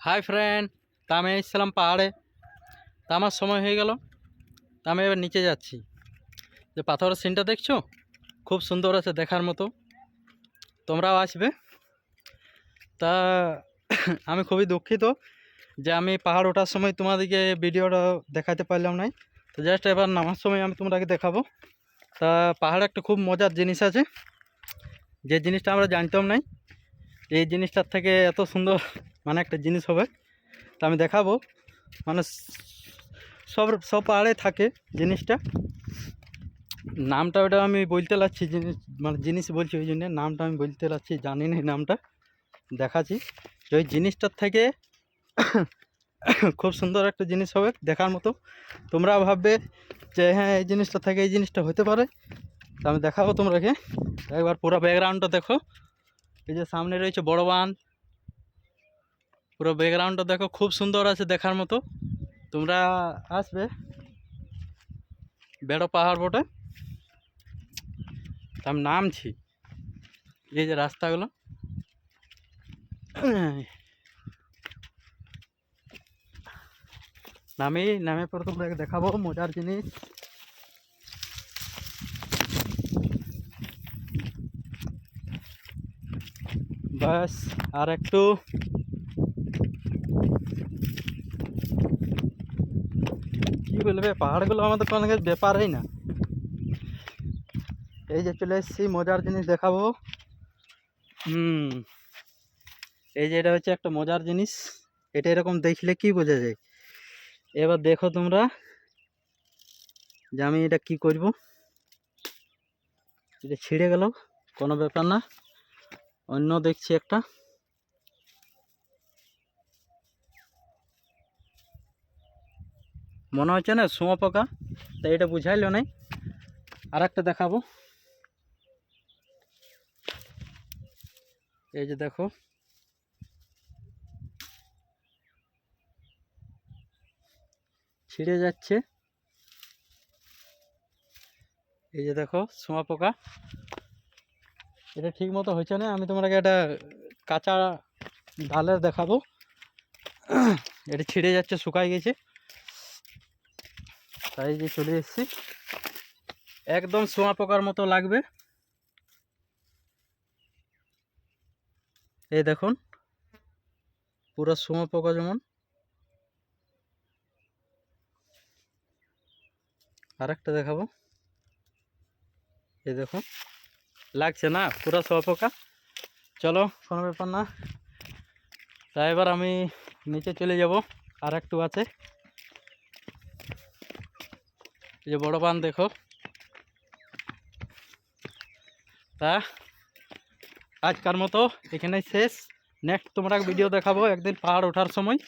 Hi friend তা আমি এসেছিলাম পাহাড়ে। তা আমার সময় হয়ে গেল। তা আমি এবার নিচে যাচ্ছি। যে পাথরের সিনটা দেখছ? খুব সুন্দর আছে দেখার মতো। তোমরাও আসবে। তা আমি খুবই দুঃখিত যে আমি পাহাড় ওঠার সময় তোমাদেরকে ভিডিওটা দেখাতে পারলাম না তো জাস্ট এবার নামার সময় আমি তোমাদেরকে দেখাবো। তা পাহাড়ে একটা খুব মজার জিনিস আছে। যে জিনিসটা আমরা জানতাম নাই, এই জিনিসটার থেকে এত সুন্দর মানে একটা জিনিস হবে। তা আমি দেখাবো। মানে সব সব পাহাড়ে থাকে জিনিসটা। নামটা ওটা আমি বলতে লাগছি জিনিস মানে জিনিস বলছি ওই জন্য। নামটা আমি বলতে লাগছি জানি না নামটা। দেখাচ্ছি। ওই জিনিসটার থেকে খুব সুন্দর একটা জিনিস হবে দেখার মতো। তোমরা ভাববে যে হ্যাঁ এই জিনিসটা থেকে এই জিনিসটা হতে পারে। তা আমি দেখাবো তোমরাকে একবার পুরো ব্যাকগ্রাউন্ডটা দেখো। এই যে সামনে রয়েছে বড় বান পুরো ব্যাকগ্রাউন্ডটা দেখো খুব সুন্দর আছে দেখার মতো। তোমরা আসবে বেড়ো পাহাড় বটে। তা আমি নামছি। এই যে রাস্তাগুলো। নামি, নামে পর তোমরা দেখাবো মজার জিনিস। বাস আর একটু কি বলবে? পাহাড়গুলো আমাদের কোনো ব্যাপারই না। এই যে চলে এসেছি, মজার জিনিস দেখাবো। হুম, এই যে এটা হচ্ছে একটা মজার জিনিস। এটা এরকম দেখলে কি বোঝা যায়? এবার দেখো তোমরা যে আমি এটা কি করব। এটা ছিঁড়ে গেল, কোনো ব্যাপার না। অন্য দেখছি একটা। মনে হচ্ছে না, শুঁয়া পোকা। তাই এটা বুঝাইলো নাই। আর একটা দেখাবো। এই যে দেখো। ছিঁড়ে যাচ্ছে। এই যে দেখো, শুঁয়া পোকা। এটা ঠিক মতো হয়েছে না? আমি তোমাকে একটা কাঁচা ডালের দেখাবো। এটা ছিঁড়ে যাচ্ছে শুকাই গেছে। যে চলে এসেছি। একদম শোঁয়া পোকার মতো লাগবে। এই দেখুন, পুরো শোঁয়া পোকা যেমন। আর একটা দেখাবো। এই দেখুন, লাগছে না পুরো শোঁয়া পোকা। চলো, কোনো ব্যাপার না। তাই এবার আমি নিচে চলে যাব। আর একটু আছে। এই যে বড় পান দেখো। তা, আজকার মতো এখানেই শেষ। নেক্সট তোমরা ভিডিও দেখাবো, একদিন পাহাড় ওঠার সময়।